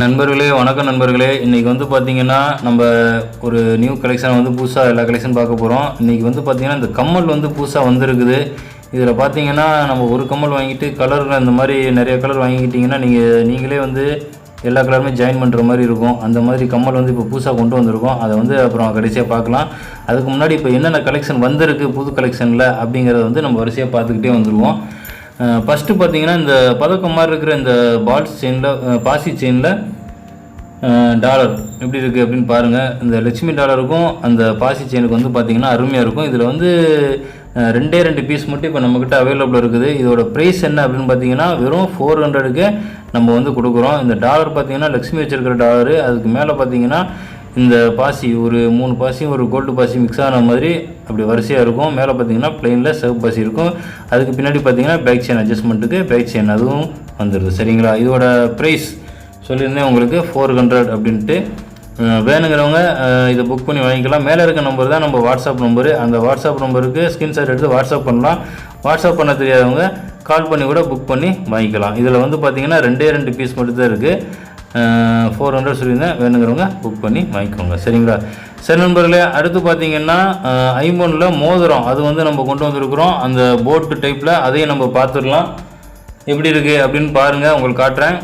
நண்பர்களே வணக்கம் நண்பர்களே. இன்றைக்கி வந்து பார்த்திங்கன்னா நம்ம ஒரு நியூ கலெக்ஷன் வந்து புதுசாக எல்லா கலெக்ஷன் பார்க்க போகிறோம் இன்றைக்கி வந்து பார்த்திங்கன்னா இந்த கம்மல் வந்து புதுசாக வந்திருக்குது. இதில் பார்த்தீங்கன்னா நம்ம ஒரு கம்மல் வாங்கிட்டு கலரில் இந்த மாதிரி நிறைய கலர் வாங்கிக்கிட்டிங்கன்னா நீங்கள் நீங்களே வந்து எல்லா கலருமே ஜாயின் பண்ணுற மாதிரி இருக்கும். அந்த மாதிரி கம்மல் வந்து இப்போ புதுசாக கொண்டு வந்திருக்கோம். அதை வந்து அப்புறம் கடைசியாக பார்க்கலாம். அதுக்கு முன்னாடி இப்போ என்னென்ன கலெக்ஷன் வந்திருக்கு புது கலெக்ஷனில் அப்படிங்கிறத வந்து நம்ம வரிசையாக பார்த்துக்கிட்டே வந்துடுவோம் ஃபஸ்ட்டு பார்த்தீங்கன்னா இந்த பதக்கம் மாதிரி இருக்கிற இந்த பால்ஸ் செயினில் பாசி செயினில் டாலர் எப்படி இருக்குது அப்படின்னு பாருங்கள் இந்த லட்சுமி டாலருக்கும் அந்த பாசி செயினுக்கு வந்து பார்த்தீங்கன்னா அருமையாக இருக்கும். இதில் வந்து ரெண்டே ரெண்டு பீஸ் மட்டும் இப்போ நம்மக்கிட்ட அவைலபிள் இருக்குது. இதோட ப்ரைஸ் என்ன அப்படின்னு பார்த்தீங்கன்னா வெறும் ஃபோர் ஹண்ட்ரடுக்கு நம்ம வந்து கொடுக்குறோம். இந்த டாலர் பார்த்தீங்கன்னா லக்ஷ்மி வச்சுருக்கிற டாலரு அதுக்கு மேலே பார்த்தீங்கன்னா இந்த பாசி ஒரு மூணு பாசியும் ஒரு கோல்டு பாசி மிக்ஸ் ஆன மாதிரி அப்படி வரிசையாக இருக்கும். மேலே பார்த்தீங்கன்னா பிளெயினில் சிவப்பு பாசி இருக்கும். அதுக்கு பின்னாடி பார்த்தீங்கன்னா பேக் செயின் அட்ஜஸ்ட்மெண்ட்டுக்கு பேக் செயின் அதுவும் வந்துடுது சரிங்களா? இதோட ப்ரைஸ் சொல்லியிருந்தேன் உங்களுக்கு ஃபோர் ஹண்ட்ரட் அப்படின்ட்டு. வேணுங்கிறவங்க இதை புக் பண்ணி வாங்கிக்கலாம். மேலே இருக்க நம்பர் தான் நம்ம வாட்ஸ்அப் நம்பரு அந்த வாட்ஸ்அப் நம்பருக்கு ஸ்கிரீன்ஷாட் எடுத்து வாட்ஸ்அப் பண்ணலாம். வாட்ஸ்அப் பண்ண தெரியாதவங்க கால் பண்ணி கூட புக் பண்ணி வாங்கிக்கலாம். இதில் வந்து பார்த்தீங்கன்னா ரெண்டே ரெண்டு பீஸ் மட்டும் தான் இருக்குது ஃபோர் ஹண்ட்ரட் சொல்லியிருந்தேன். வேணுங்கிறவங்க புக் பண்ணி வாங்கிக்கோங்க. சரிங்களா? சரி நண்பர்களே அடுத்து பார்த்தீங்கன்னா ஐமோனில் மோதிரம். அது வந்து நம்ம கொண்டு வந்திருக்கிறோம். அந்த போட்டு டைப்பில் அதையும் நம்ம பார்த்துடலாம். எப்படி இருக்குது அப்படின்னு பாருங்கள் உங்களுக்கு காட்டுறேன்.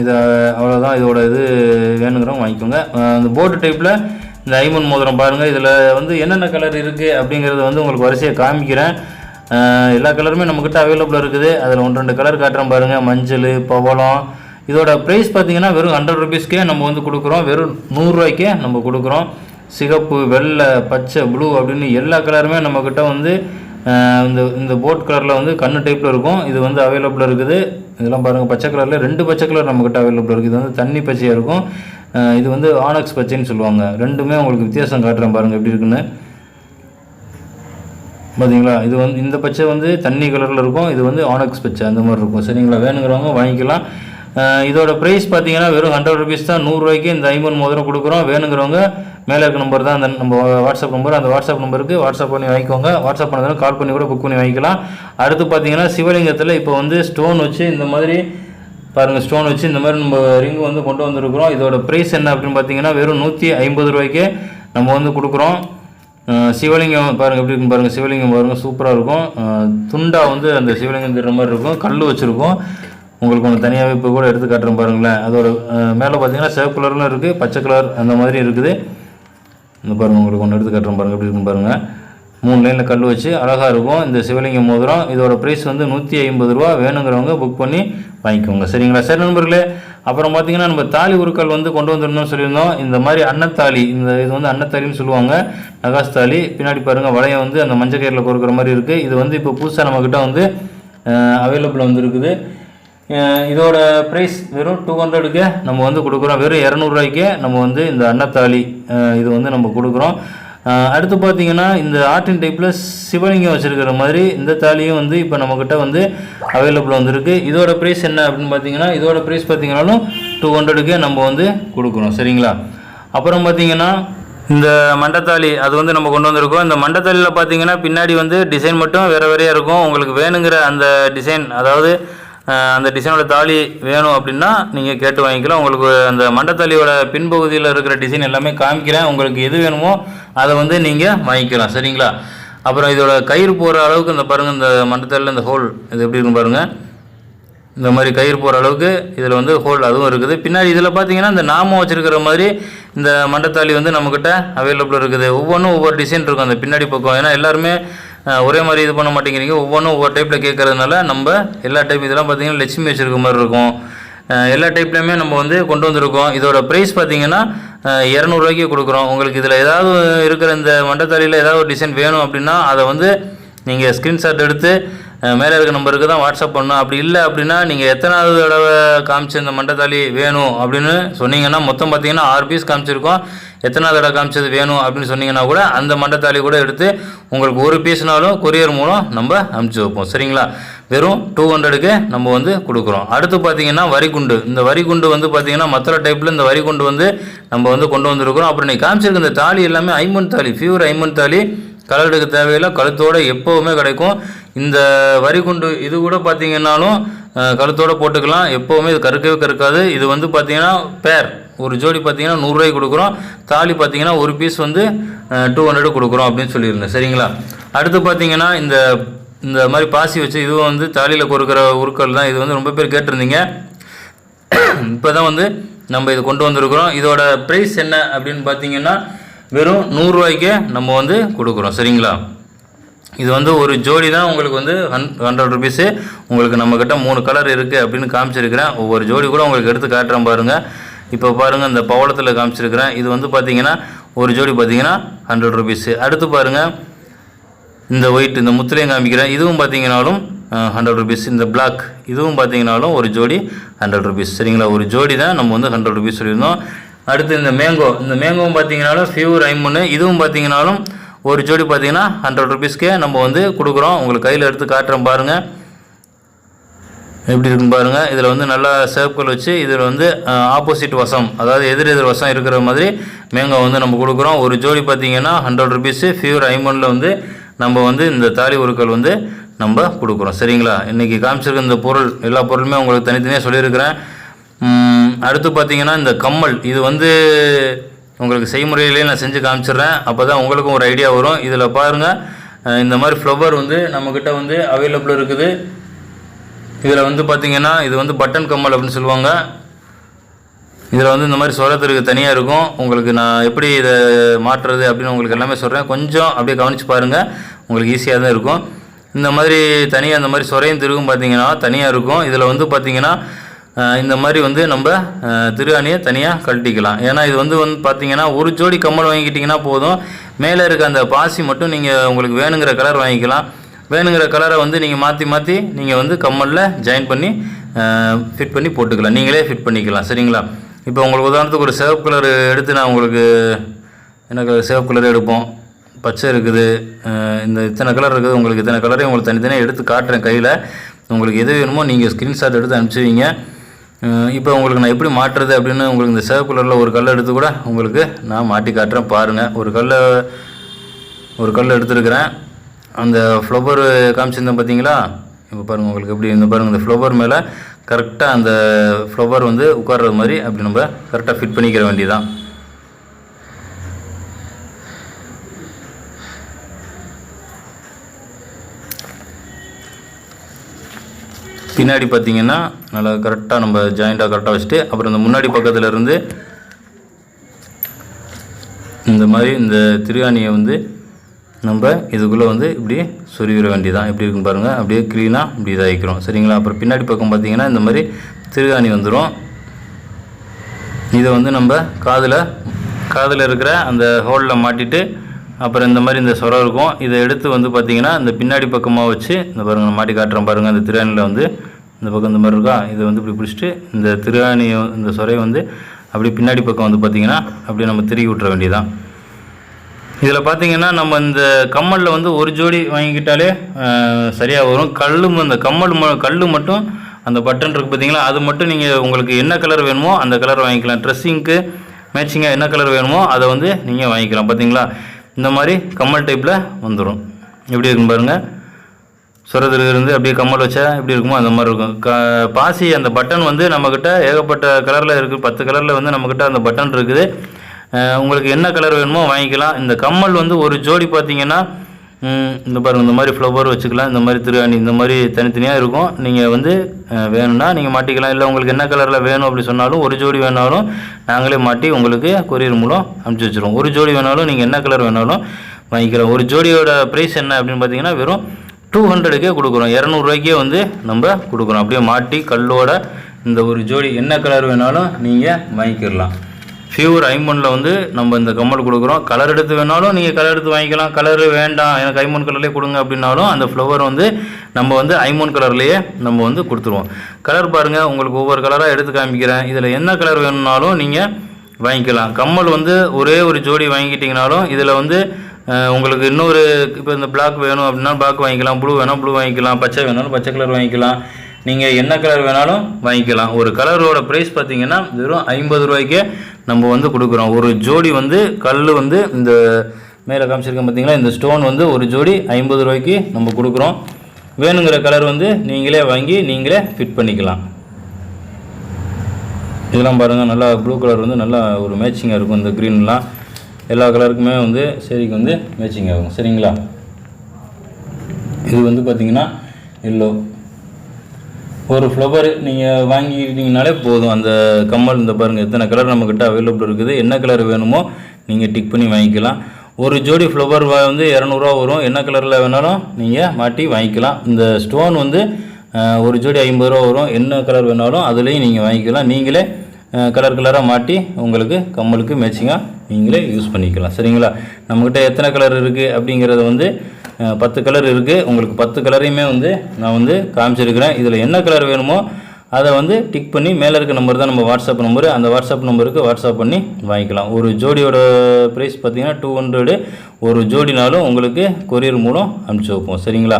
இதை அவ்வளோதான் இதோட இது வேணுங்கிறவங்க வாங்கிக்கோங்க. அந்த போட்டு டைப்பில் இந்த ஐமன் மோதிரம் பாருங்கள் இதில் வந்து என்னென்ன கலர் இருக்குது அப்படிங்கிறத வந்து உங்களுக்கு வரிசையை காமிக்கிறேன். எல்லா கலருமே நம்மக்கிட்ட அவைலபிளாக இருக்குது. அதில் ஒன்று ரெண்டு கலர் காட்டுறேன் பாருங்கள் மஞ்சள் பவளம் இதோட ப்ரைஸ் பார்த்தீங்கன்னா வெறும் ஹண்ட்ரட் ருபீஸ்க்கே நம்ம வந்து கொடுக்குறோம். வெறும் நூறுரூவாய்க்கே நம்ம கொடுக்குறோம். சிகப்பு வெள்ளை பச்சை ப்ளூ அப்படின்னு எல்லா கலருமே நம்மக்கிட்ட வந்து இந்த இந்த போட் கலரில் வந்து கண்ணு டைப்பில் இருக்கும். இது வந்து அவைலபிளாக இருக்குது. இதெல்லாம் பாருங்கள் பச்சை கலரில் ரெண்டு பச்சை கலர் நம்மக்கிட்ட அவைலபிளாக இருக்குது. இது வந்து தண்ணி பச்சையாக இருக்கும். இது வந்து ஆனக்ஸ் பச்சைன்னு சொல்லுவாங்க. ரெண்டுமே உங்களுக்கு வித்தியாசம் காட்டுறேன் பாருங்கள் எப்படி இருக்குன்னு. பார்த்தீங்களா இது வந்து இந்த பச்சை வந்து தண்ணி கலரில் இருக்கும். இது வந்து ஆனக்ஸ் பச்சை அந்த மாதிரி இருக்கும். சரிங்களா? வேணுங்கிறவங்க வாங்கிக்கலாம். இதோட ப்ரைஸ் பார்த்தீங்கன்னா வெறும் ஹண்ட்ரட் ருபீஸ் தான். நூறுரூவாய்க்கு இந்த ஐம்பது மோதிரம் கொடுக்குறோம். வேணுங்கிறவங்க மேலே இருக்க நம்பர் தான் அந்த நம்ம வாட்ஸ்அப் நம்பர் அந்த வாட்ஸ்அப் நம்பருக்கு வாட்ஸ்அப் பண்ணி வாங்கிக்கோங்க. வாட்ஸ்அப் பண்ணதுனால கால் பண்ணி கூட புக் பண்ணி வாங்கிக்கலாம். அடுத்து பார்த்தீங்கன்னா சிவலிங்கத்தில் இப்போ வந்து ஸ்டோன் வச்சு இந்த மாதிரி பாருங்கள் ஸ்டோன் வச்சு இந்த மாதிரி நம்ம ரிங்கு வந்து கொண்டு வந்திருக்கிறோம். இதோட ப்ரைஸ் என்ன அப்படின்னு பார்த்தீங்கன்னா வெறும் நூற்றி ஐம்பது ரூபாய்க்கு நம்ம வந்து கொடுக்குறோம். சிவலிங்கம் பாருங்கள் எப்படி இருக்குன்னு பாருங்கள் சிவலிங்கம் பாருங்கள் சூப்பராக இருக்கும். துண்டாக துண்டா வந்து அந்த சிவலிங்கம் தர்ற மாதிரி இருக்கும். கல் வச்சுருக்கோம். உங்களுக்கு ஒன்று தனியாகவே இப்போ கூட எடுத்து காட்டுறேன் பாருங்களேன். அதோட மேலே பார்த்தீங்கன்னா சிவப்பு கலரில் இருக்குது பச்சை கலர் அந்த மாதிரி இருக்குது. இந்த பாருங்கள் உங்களுக்கு ஒன்று எடுத்து காட்டுறேன் பாருங்கள் எப்படி இருக்குன்னு பாருங்கள் மூணு லைனில் கல் வச்சு அழகாக இருக்கும். இந்த சிவலிங்கம் மோதிரம் இதோட ப்ரைஸ் வந்து நூற்றி ஐம்பது ரூபா. வேணுங்கிறவங்க புக் பண்ணி வாங்கிக்கோங்க. சரிங்களா? சரி நண்பர்களே அப்புறம் பார்த்தீங்கன்னா நம்ம தாலி உருக்கள் வந்து கொண்டு வந்துடணும்னு சொல்லியிருந்தோம். இந்த மாதிரி அன்னத்தாலி இந்த இது வந்து அன்னத்தாலின்னு சொல்லுவாங்க. நகாஸ் தாலி. பின்னாடி பாருங்கள் வளையம் வந்து அந்த மஞ்சள் கயிறில் கொடுக்குற மாதிரி இருக்குது இது வந்து இப்போ புதுசாக நம்மக்கிட்ட வந்து அவைலபிள் வந்துருக்குது. இதோட ப்ரைஸ் வெறும் டூ ஹண்ட்ரடுக்கு நம்ம வந்து கொடுக்குறோம். வெறும் இரநூறுவாய்க்கே நம்ம வந்து இந்த அன்னத்தாலி இது வந்து நம்ம கொடுக்குறோம். அடுத்து பார்த்தீங்கன்னா இந்த ஆர்டின் டைப்பில் சிவலிங்கம் வச்சுருக்கிற மாதிரி இந்த தாலியும் வந்து இப்போ நம்மக்கிட்ட வந்து அவைலபிள் வந்திருக்கு. இதோட ப்ரைஸ் என்ன அப்படின்னு பார்த்தீங்கன்னா இதோட ப்ரைஸ் பார்த்தீங்கன்னாலும் டூ ஹண்ட்ரடுக்கே நம்ம வந்து கொடுக்குறோம். சரிங்களா? அப்புறம் பார்த்தீங்கன்னா இந்த மண்டத்தாளி அது வந்து நம்ம கொண்டு வந்திருக்கோம். இந்த மண்டத்தாலியில் பார்த்தீங்கன்னா பின்னாடி வந்து டிசைன் மட்டும் வேறு வேறையாக இருக்கும். உங்களுக்கு வேணுங்கிற அந்த டிசைன் அதாவது அந்த டிசைனோட தாலி வேணும் அப்படின்னா நீங்கள் கேட்டு வாங்கிக்கலாம். உங்களுக்கு அந்த மண்டத்தாலியோட பின்பகுதியில் இருக்கிற டிசைன் எல்லாமே காமிக்கிறேன். உங்களுக்கு எது வேணுமோ அதை வந்து நீங்கள் வாங்கிக்கலாம். சரிங்களா? அப்புறம் இதோட கயிறு போகிற அளவுக்கு இந்த பாருங்கள் இந்த மண்டத்தாலியில் இந்த ஹோல் இது எப்படி இருக்கும் பாருங்கள் இந்த மாதிரி கயிறு போகிற அளவுக்கு இதில் வந்து ஹோல் அதுவும் இருக்குது. பின்னாடி இதில் பார்த்தீங்கன்னா இந்த நாமம் வச்சுருக்கிற மாதிரி இந்த மண்டத்தாலி வந்து நம்மக்கிட்ட அவைலபிள் இருக்குது. ஒவ்வொன்றும் ஒவ்வொரு டிசைன் இருக்கும் அந்த பின்னாடி பக்கம். ஏன்னா எல்லாருமே ஒரே மாதிரி இது பண்ண மாட்டேங்கிறீங்க. ஒவ்வொன்றும் ஒவ்வொரு டைப்பில் கேட்குறதுனால நம்ம எல்லா டைப் இதெல்லாம் பார்த்தீங்கன்னா லட்சுமி வச்சுருக்க மாதிரி இருக்கும். எல்லா டைப்லையுமே நம்ம வந்து கொண்டு வந்திருக்கோம். இதோட ப்ரைஸ் பார்த்தீங்கன்னா இரநூறுவாய்க்கு கொடுக்குறோம். உங்களுக்கு இதில் ஏதாவது இருக்கிற இந்த மண்டத்தாளியில் ஏதாவது ஒரு டிசைன் வேணும் அப்படின்னா அதை வந்து நீங்கள் ஸ்க்ரீன்ஷாட் எடுத்து மேலே இருக்க நம்பருக்கு தான் வாட்ஸ்அப் பண்ணணும். அப்படி இல்லை அப்படின்னா நீங்கள் எத்தனாவது தடவை காமிச்சு இந்த மண்டத்தாளி வேணும் அப்படின்னு சொன்னீங்கன்னா மொத்தம் பார்த்தீங்கன்னா ஆறு பீஸ் காமிச்சிருக்கோம். எத்தனாவது தடவை காமிச்சது வேணும் அப்படின்னு சொன்னீங்கன்னா கூட அந்த மண்டத்தாளி கூட எடுத்து உங்களுக்கு ஒரு பீஸ்னாலும் கொரியர் மூலம் நம்ம அமுச்சு வைப்போம். சரிங்களா? வெறும் டூ ஹண்ட்ரடுக்கு நம்ம வந்து கொடுக்குறோம். அடுத்து பார்த்தீங்கன்னா வரிகுண்டு இந்த வரிகுண்டு வந்து பார்த்தீங்கன்னா மற்ற டைப்பில் இந்த வரிகுண்டு வந்து நம்ம வந்து கொண்டு வந்திருக்கிறோம். அப்புறம் நீ காமிச்சிருக்க இந்த தாலி எல்லாமே ஐமன் தாலி. பியூர் ஐமன் தாலி. கலர் எடுக்க தேவையில்லை. கழுத்தோடு எப்போவுமே கிடைக்கும். இந்த வரிகுண்டு இது கூட பார்த்தீங்கன்னாலும் கழுத்தோடு போட்டுக்கலாம். எப்போவுமே இது கருக்கவே கருக்காது இது வந்து பார்த்தீங்கன்னா பேர் ஒரு ஜோடி பார்த்தீங்கன்னா நூறுரூவாய்க்கு கொடுக்குறோம். தாலி பார்த்தீங்கன்னா ஒரு பீஸ் வந்து டூ ஹண்ட்ரடு கொடுக்குறோம் அப்படின்னு சொல்லியிருந்தேன். சரிங்களா? அடுத்து பார்த்தீங்கன்னா இந்த இந்த மாதிரி பாசி வச்சு இதுவும் வந்து தாலியில் கொடுக்குற உருக்கள் தான். இது வந்து ரொம்ப பேர் கேட்டிருந்தீங்க. இப்போ தான் வந்து நம்ம இது கொண்டு வந்திருக்கிறோம். இதோட ப்ரைஸ் என்ன அப்படின்னு பார்த்தீங்கன்னா வெறும் நூறுரூவாய்க்கே நம்ம வந்து கொடுக்குறோம். சரிங்களா? இது வந்து ஒரு ஜோடி தான் உங்களுக்கு வந்து ஹன் ஹண்ட்ரட் ருபீஸு உங்களுக்கு நம்மக்கிட்ட மூணு கலர் இருக்குது அப்படின்னு காமிச்சிருக்கிறேன். ஒவ்வொரு ஜோடி கூட உங்களுக்கு எடுத்து காட்டுறேன் பாருங்கள் இப்போ பாருங்கள் இந்த பவளத்தில் காமிச்சிருக்கிறேன். இது வந்து பார்த்தீங்கன்னா ஒரு ஜோடி பார்த்தீங்கன்னா ஹண்ட்ரட் ருபீஸு அடுத்து பாருங்கள் இந்த ஒயிட் இந்த முத்துலையும் காமிக்கிறேன். இதுவும் பார்த்தீங்கனாலும் ஹண்ட்ரட் ருபீஸ் இந்த பிளாக் இதுவும் பார்த்தீங்கனாலும் ஒரு ஜோடி ஹண்ட்ரட் ருபீஸ் சரிங்களா? ஒரு ஜோடி தான் நம்ம வந்து ஹண்ட்ரட் ருபீஸ் சொல்லியிருந்தோம். அடுத்து இந்த மேங்கோ இந்த மேங்கோவும் பார்த்தீங்கனாலும் ஃபியூர் ஐமுன்னு. இதுவும் பார்த்தீங்கனாலும் ஒரு ஜோடி பார்த்தீங்கன்னா ஹண்ட்ரட் ருபீஸ்க்கே நம்ம வந்து கொடுக்குறோம். உங்களுக்கு கையில் எடுத்து காட்டுறோம் பாருங்கள் எப்படி இருக்குன்னு பாருங்கள் இதில் வந்து நல்லா சேப்கள் வச்சு இதில் வந்து ஆப்போசிட் வசம். அதாவது எதிர் எதிர் வசம் இருக்கிற மாதிரி மேங்கோ வந்து நம்ம கொடுக்குறோம். ஒரு ஜோடி பார்த்தீங்கன்னா ஹண்ட்ரட் ருபீஸு ஃபியூர் ஐமனில் வந்து நம்ம வந்து இந்த தாலி உருக்கள் வந்து நம்ம கொடுக்குறோம். சரிங்களா? இன்றைக்கி காமிச்சிருக்க இந்த பொருள் எல்லா பொருளுமே உங்களுக்கு தனித்தனியாக சொல்லியிருக்கிறேன். அடுத்து பார்த்தீங்கன்னா இந்த கம்மல். இது வந்து உங்களுக்கு செய்முறையிலே நான் செஞ்சு காமிச்சிடுறேன். அப்போ தான் உங்களுக்கும் ஒரு ஐடியா வரும். இதில் பாருங்கள் இந்த மாதிரி ஃப்ளவர் வந்து நம்மக்கிட்ட வந்து அவைலபிள் இருக்குது. இதில் வந்து பார்த்தீங்கன்னா இது வந்து பட்டன் கம்மல் அப்படின்னு சொல்லுவாங்க. இதில் வந்து இந்த மாதிரி சொரத்திற்கு தனியாக இருக்கும். உங்களுக்கு நான் எப்படி இதை மாற்றுறது அப்படின்னு உங்களுக்கு எல்லாமே சொல்கிறேன் கொஞ்சம் அப்படியே கவனித்து பாருங்கள் உங்களுக்கு ஈஸியாக தான் இருக்கும். இந்த மாதிரி தனியாக இந்த மாதிரி சொரையும் திருகும் பார்த்தீங்கன்னா தனியாக இருக்கும். இதில் வந்து பார்த்தீங்கன்னா இந்த மாதிரி வந்து நம்ம திருகாணியை தனியாக கழட்டிக்கலாம். ஏன்னா இது வந்து வந்து பார்த்தீங்கன்னா ஒரு ஜோடி கம்மல் வாங்கிக்கிட்டிங்கன்னா போதும். மேலே இருக்க அந்த பாசி மட்டும் நீங்கள் உங்களுக்கு வேணுங்கிற கலர் வாங்கிக்கலாம். வேணுங்கிற கலரை வந்து நீங்கள் மாற்றி மாற்றி நீங்கள் வந்து கம்மலில் ஜாயின் பண்ணி ஃபிட் பண்ணி போட்டுக்கலாம். நீங்களே ஃபிட் பண்ணிக்கலாம். சரிங்களா? இப்போ உங்களுக்கு உதாரணத்துக்கு ஒரு சிவப்பு கலர் எடுத்து நான் உங்களுக்கு என்ன கலர் சிவப்பு கலர் எடுப்போம். பச்சை இருக்குது. இந்த இத்தனை கலர் இருக்குது. உங்களுக்கு இத்தனை கலரையும் உங்களுக்கு தனித்தனியாக எடுத்து காட்டுறேன் கையில். உங்களுக்கு எது வேணுமோ நீங்கள் ஸ்க்ரீன்ஷாட் எடுத்து அனுப்பிச்சுவீங்க இப்போ உங்களுக்கு நான் எப்படி மாட்டுறது அப்படின்னு உங்களுக்கு இந்த சிவப்பு கலரில் ஒரு கல் எடுத்து கூட உங்களுக்கு நான் மாட்டி காட்டுறேன். பாருங்கள் ஒரு கல்லை ஒரு கல் எடுத்துருக்கிறேன். அந்த ஃப்ளவர் காமிச்சிருந்தேன் பார்த்தீங்களா இப்போ பாருங்கள் உங்களுக்கு எப்படி இந்த பாருங்கள் இந்த ஃப்ளவர் மேலே கரெக்டாக அந்த ஃப்ளவர் வந்து உட்கார்றது மாதிரி அப்படி நம்ம கரெக்டாக ஃபிட் பண்ணிக்கிற வேண்டியதான் பின்னாடி பார்த்தீங்கன்னா நல்லா கரெக்டாக நம்ம ஜாயிண்ட்டாக கரெக்டாக வச்சுட்டு அப்புறம் இந்த முன்னாடி பக்கத்தில் இருந்து இந்த மாதிரி இந்த திருகாணியை வந்து நம்ம இதுக்குள்ளே வந்து இப்படி சொருகிற வேண்டியதான் எப்படி இருக்குன்னு பாருங்கள் அப்படியே க்ளீனாக இப்படி இதாகிக்கிறோம். சரிங்களா? அப்புறம் பின்னாடி பக்கம் பார்த்தீங்கன்னா இந்த மாதிரி திருகாணி வந்துடும் இதை வந்து நம்ம காதில் காதில் இருக்கிற அந்த ஹோலில் மாட்டிட்டு அப்புறம் இந்த மாதிரி இந்த சொரம் இருக்கும். இதை எடுத்து வந்து பார்த்தீங்கன்னா இந்த பின்னாடி பக்கமாக வச்சு இந்த பாருங்கள் மாட்டி காட்டுறோம் பாருங்கள் இந்த திருவாணியில் வந்து இந்த பக்கம் இந்த மாதிரி இருக்கா? இதை வந்து இப்படி பிடிச்சிட்டு இந்த திருவாணி இந்த சொரையை வந்து அப்படி பின்னாடி பக்கம் வந்து பார்த்தீங்கன்னா அப்படியே நம்ம திருகி விட்டுற வேண்டியதான் இதில் பார்த்தீங்கன்னா நம்ம இந்த கம்மலில் வந்து ஒரு ஜோடி வாங்கிக்கிட்டாலே சரியாக வரும். கல் இந்த கம்மல் ம கல் மட்டும் அந்த பட்டன் இருக்குது பார்த்தீங்களா அது மட்டும் நீங்கள் உங்களுக்கு என்ன கலர் வேணுமோ அந்த கலர் வாங்கிக்கலாம். ட்ரெஸ்ஸிங்க்கு மேட்சிங்காக என்ன கலர் வேணுமோ அதை வந்து நீங்கள் வாங்கிக்கலாம். பார்த்தீங்களா இந்த மாதிரி கம்மல் டைப்பில் வந்துடும் எப்படி இருக்கும் பாருங்கள் சுரத்திலிருந்து அப்படியே கம்மல் வச்சா எப்படி இருக்குமோ அந்த மாதிரி இருக்கும். க பாசி அந்த பட்டன் வந்து நம்மக்கிட்ட ஏகப்பட்ட கலரில் இருக்குது பத்து கலரில் வந்து நம்மக்கிட்ட அந்த பட்டன் இருக்குது. உங்களுக்கு என்ன கலர் வேணுமோ வாங்கிக்கலாம். இந்த கம்மல் வந்து ஒரு ஜோடி பார்த்தீங்கன்னா இந்த பாருங்கள் இந்த மாதிரி ஃப்ளவர் வச்சுக்கலாம் இந்த மாதிரி திருவாணி இந்த மாதிரி தனித்தனியாக இருக்கும். நீங்கள் வந்து வேணும்னா நீங்கள் மாட்டிக்கலாம். இல்லை உங்களுக்கு என்ன கலரில் வேணும் அப்படி சொன்னாலும் ஒரு ஜோடி வேணாலும் நாங்களே மாட்டி உங்களுக்கு கொரியர் மூலம் அனுப்பிச்சி வச்சுருவோம். ஒரு ஜோடி வேணாலும் நீங்கள் என்ன கலர் வேணாலும் வாங்கிக்கலாம். ஒரு ஜோடியோட ப்ரைஸ் என்ன அப்படின்னு பார்த்தீங்கன்னா வெறும் டூ ஹண்ட்ரடுக்கே கொடுக்குறோம். இரநூறுவாய்க்கே வந்து நம்ம கொடுக்குறோம். அப்படியே மாட்டி கல்லோட இந்த ஒரு ஜோடி என்ன கலர் வேணாலும் நீங்கள் வாங்கிக்கிடலாம் ஃபியூர் ஐமோனில் வந்து நம்ம இந்த கம்மல் கொடுக்குறோம். கலர் எடுத்து வேணாலும் நீங்கள் கலர் எடுத்து வாங்கிக்கலாம். கலர் வேண்டாம். எனக்கு ஐமோன் கலர்லேயே கொடுங்க அப்படின்னாலும் அந்த ஃப்ளவர் வந்து நம்ம வந்து ஐமோன் கலர்லேயே நம்ம வந்து கொடுத்துருவோம். கலர் பாருங்கள் உங்களுக்கு ஒவ்வொரு கலராக எடுத்து காமிக்கிறேன். இதில் என்ன கலர் வேணும்னாலும் நீங்கள் வாங்கிக்கலாம். கம்மல் வந்து ஒரே ஒரு ஜோடி வாங்கிக்கிட்டிங்கனாலும் இதில் வந்து உங்களுக்கு இன்னொரு இப்போ இந்த பிளாக் வேணும் அப்படின்னா பிளாக் வாங்கிக்கலாம். ப்ளூ வேணால் ப்ளூ வாங்கிக்கலாம். பச்சை வேணாலும் பச்சை கலர் வாங்கிக்கலாம். நீங்கள் என்ன கலர் வேணாலும் வாங்கிக்கலாம். ஒரு கலரோட ப்ரைஸ் பார்த்தீங்கன்னா வெறும் ஐம்பது ரூபாய்க்கே நம்ம வந்து கொடுக்குறோம். ஒரு ஜோடி வந்து கல் வந்து இந்த மேலே காமிச்சிருக்கேன் பார்த்தீங்களா? இந்த ஸ்டோன் வந்து ஒரு ஜோடி ஐம்பது ரூபாய்க்கு நம்ம கொடுக்குறோம். வேணுங்கிற கலர் வந்து நீங்களே வாங்கி நீங்களே ஃபிட் பண்ணிக்கலாம். இதெல்லாம் பாருங்கள் நல்லா ப்ளூ கலர் வந்து நல்லா ஒரு மேட்சிங்காக இருக்கும் இந்த க்ரீன்லாம் எல்லா கலருக்குமே வந்து சரிக்கு வந்து மேட்சிங் ஆகும் சரிங்களா? இது வந்து பார்த்தீங்கன்னா எல்லோ ஒரு ஃப்ளவர் நீங்கள் வாங்கிட்டீங்கனாலே போதும். அந்த கம்மல் இந்த பாருங்கள் எத்தனை கலர் நம்மக்கிட்ட அவைலபிள் இருக்குது என்ன கலர் வேணுமோ நீங்கள் டிக் பண்ணி வாங்கிக்கலாம். ஒரு ஜோடி ஃப்ளவர் வந்து இரநூறுவா வரும். என்ன கலரில் வேணாலும் நீங்கள் மாட்டி வாங்கிக்கலாம். இந்த ஸ்டோன் வந்து ஒரு ஜோடி ஐம்பது ரூபா வரும். என்ன கலர் வேணாலும் அதுலேயும் நீங்கள் வாங்கிக்கலாம். நீங்களே கலர் கலராக மாட்டி உங்களுக்கு கம்மலுக்கு மேட்சிங்காக நீங்களே யூஸ் பண்ணிக்கலாம். சரிங்களா? நம்மக்கிட்ட எத்தனை கலர் இருக்குது அப்படிங்கிறத வந்து பத்து கலர் இருக்குது உங்களுக்கு பத்து கலரையுமே வந்து நான் வந்து காமிச்சிருக்கிறேன். இதில் என்ன கலர் வேணுமோ அதை வந்து டிக் பண்ணி மேலே இருக்க நம்பர் தான் நம்ம வாட்ஸ்அப் நம்பரு அந்த வாட்ஸ்அப் நம்பருக்கு வாட்ஸ்அப் பண்ணி வாங்கிக்கலாம். ஒரு ஜோடியோட ப்ரைஸ் பார்த்தீங்கன்னா டூ ஹண்ட்ரடு ஒரு ஜோடினாலும் உங்களுக்கு கொரியர் மூலம் அனுப்பிச்சி வைப்போம். சரிங்களா?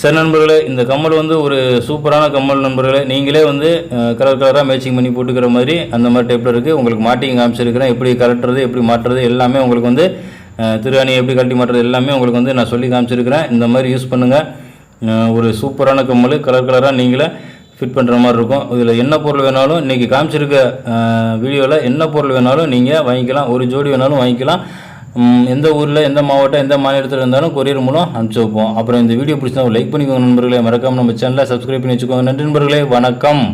சரி நண்பர்களே இந்த கம்மல் வந்து ஒரு சூப்பரான கம்மல் நண்பர்களே. நீங்களே வந்து கலர் கலராக மேட்சிங் பண்ணி போட்டுக்கிற மாதிரி அந்த மாதிரி டைப்பில் இருக்குது உங்களுக்கு மாட்டிங் காமிச்சிருக்கிறேன். எப்படி கலட்டுறது எப்படி மாட்டுறது எல்லாமே உங்களுக்கு வந்து திருவாணி எப்படி கழட்டி மாட்டுறது எல்லாமே உங்களுக்கு வந்து நான் சொல்லி காமிச்சிருக்கிறேன். இந்த மாதிரி யூஸ் பண்ணுங்கள் ஒரு சூப்பரான கம்மல் கலர் கலராக நீங்களே ஃபிட் பண்ணுற மாதிரி இருக்கும். இதில் என்ன பொருள் வேணாலும் இன்றைக்கி காமிச்சிருக்க வீடியோவில் என்ன பொருள் வேணாலும் நீங்கள் வாங்கிக்கலாம். ஒரு ஜோடி வேணாலும் வாங்கிக்கலாம். எந்த ஊரில் எந்த மாவட்டம் எந்த மாநிலத்தில் இருந்தாலும் கொரியர் மூலம் அனுப்பிச்சி வைப்போம். அப்புறம் இந்த வீடியோ பிடிச்சா லைக் பண்ணிக்கோங்க நண்பர்களே. மறக்காமல் நம்ம சேனலை சப்ஸ்கிரைப் பண்ணி வச்சுக்கோங்க. நன்றி நண்பர்களே. வணக்கம்.